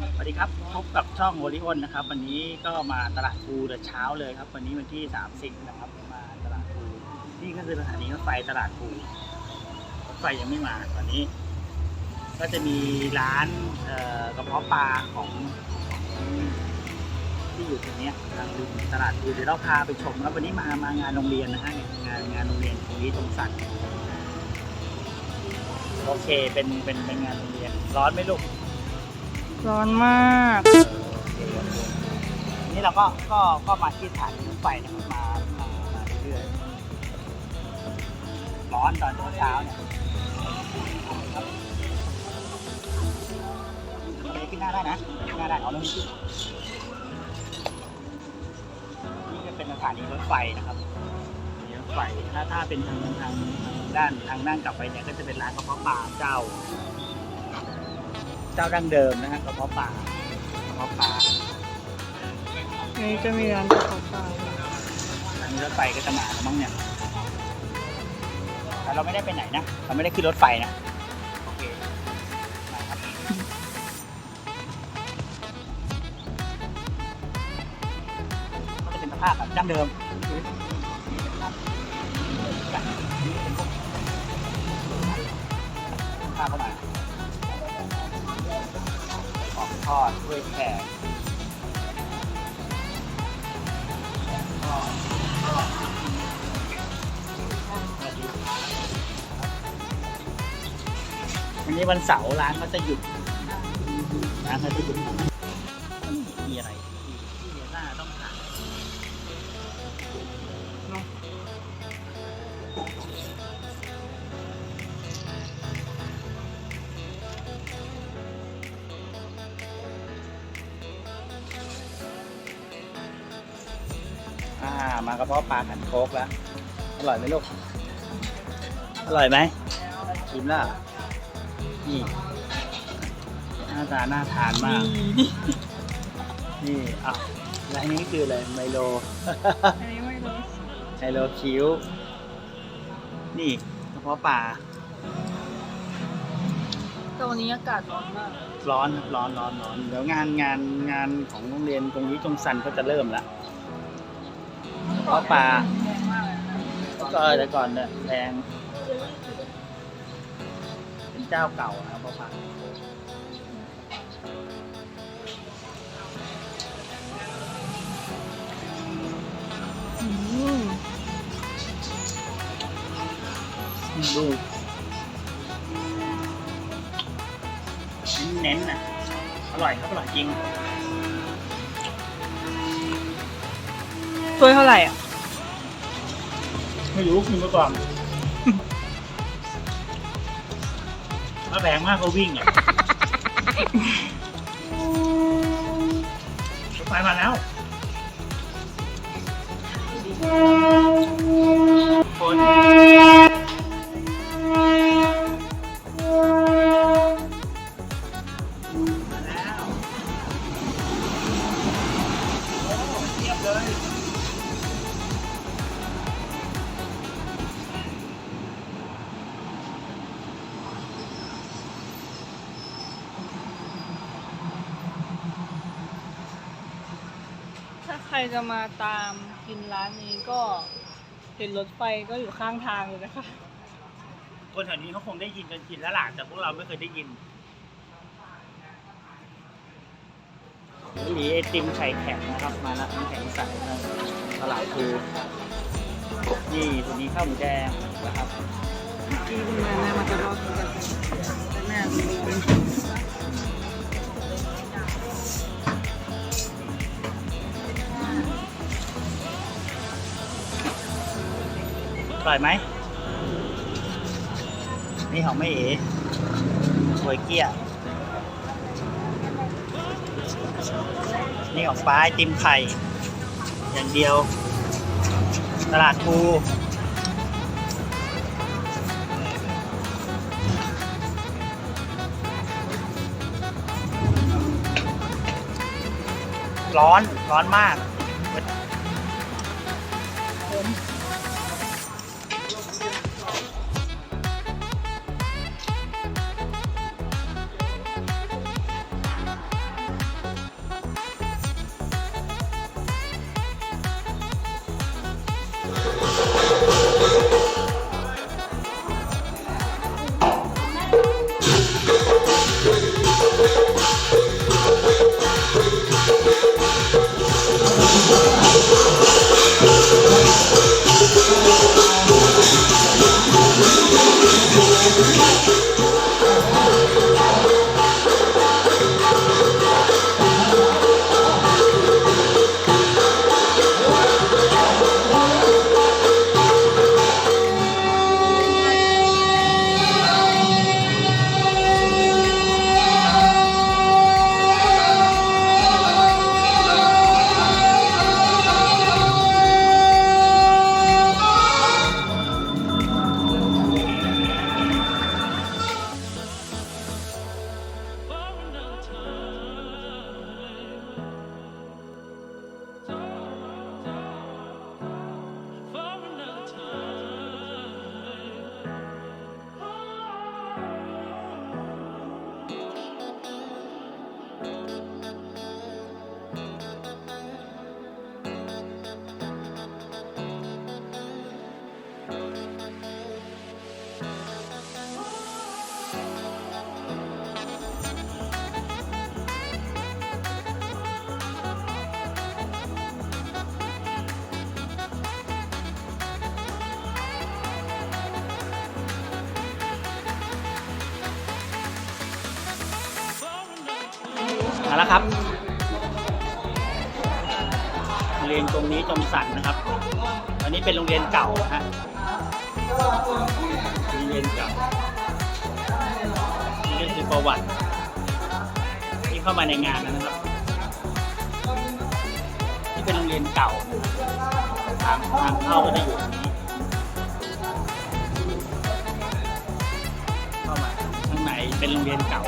สวัสดีครับพบกับช่องโอริออนนะครับ วันนี้ก็มาตลาดภูแต่เช้าเลยครับ วันนี้วันที่ 30 นะครับ มาตลาดภูนี่ก็คือสถานีรถไฟตลาดภูรถไฟยังไม่มาตอนนี้ ก็จะมีร้านกระเพาะปลาของที่อยู่ตรงนี้ทางริมตลาดภูเดี๋ยวเราพาไปชมครับวันนี้มามางานโรงเรียนนะฮะงานงานโรงเรียนตรงนี้ตรงสันโอเคเป็นเป็นเป็นงานโรงเรียนร้อนไหมลูก ร้อนมาก นี่เราก็ก็ก็มาที่สถานีรถไฟนะครับมามามาเรื่อยๆร้อนตอนเช้าเนี่ยขึ้นหน้าได้นะขึ้นหน้าได้เอาเรื่องขึ้นนี่จะเป็นสถานีรถไฟนะครับรถไฟถ้าถ้าเป็นทางทางทางด้านทางด้านกลับไปเนี่ยก็จะเป็นร้านกระเพาะปลาเจ้า จ้าดั้งเดิมนะฮะกระเพาะปลากระเพาะปลานี่จะมีร้านกระเพาะปลาอันนี้รถไฟก็จะมาแล้วมั้งเนี่ยแต่เราไม่ได้ไปไหนนะเราไม่ได้ขึ้นรถไฟนะโอเคมาครับก็จะเป็นสภาพแบบดั้งเดิมข้าวเข้ามา อดด้วยแขกวันนี้วันเสาร์ร้านเขาจะหยุดร้านเขาจะหยุดมีอะไรที่ที่เดียน่าต้องหาามากระเพาะปลาขันโคกแล้ว อร่อยไหมลูก อร่อยไหมชิมแล้วเหรอนี่หน้าตาน่าทานมาก นี่อะแล้วอันนี้คืออะไรไมโล อันนี้ไม่รู้ไมโลคิ้ว นี่กระเพาะปลา แต่วันนี้อากาศร้อนมาก ร้อนครับร้อนร้อนร้อนเดี๋ยวงานงานงานของโรงเรียนตรงนี้ตรงซันก็จะเริ่มแล้วกระ เพาะปลาก็เออแต่ก่อนเนี่ยแพงเป็นเจ้าเก่านะครับเพาะปลาดูเน้นๆน่ะ อร่อยครับอร่อยจริงถ้วยเท่าไหร่อะ ไม่รู้กินมาก่อนถ้าแพงมากก็วิ่งอะรถไฟมาแล้วคนมาแล้ว โอ้เทียบเลย ใครจะมาตามกินร้านนี้ก็เห็นรถไฟก็อยู่ข้างทางเลยนะคะ คนแถวนี้เขาคงได้ยินกันกินแล้วล่ะแต่พวกเราไม่เคยได้ยินนี่ไอติมไข่แข็งนะครับมาแล้วน้ำแข็งใสนะตลาดคือนี่ตัวนี้ข้าวหมูแดงนะครับที่คุณแม่แม่มาจะรอกินกันแต่แม่ อร่อยไหม นี่ของไม่เอ๋กวยเกี้ย นี่ของป้าไอติมไข่ อย่างเดียว ตลาดภูร้อน ร้อนมาก Thank you. มาแล้วครับโรงเรียนตรงนี้จมสันนะครับ อันนี้เป็นโรงเรียนเก่านะฮะโรงเรียนเก่านี่ก็คือประวัติ ที่เข้ามาในงานนะครับที่เป็นโรงเรียนเก่าทางทางเข้าก็จะอยู่ตรงนี้เข้ามาข้างในเป็นโรงเรียนเก่า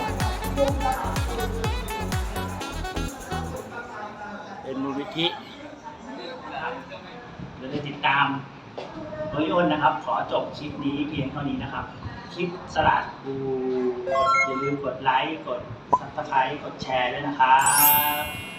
เป็นมูลนิธิเดี๋ยวจะติดตามโดยอ้นนะครับ ขอจบคลิปนี้เพียงเท่านี้นะครับ คลิปสลัดดูอย่าลืมกดไลค์ กดซับสไครต์กดแชร์ด้วยนะครับ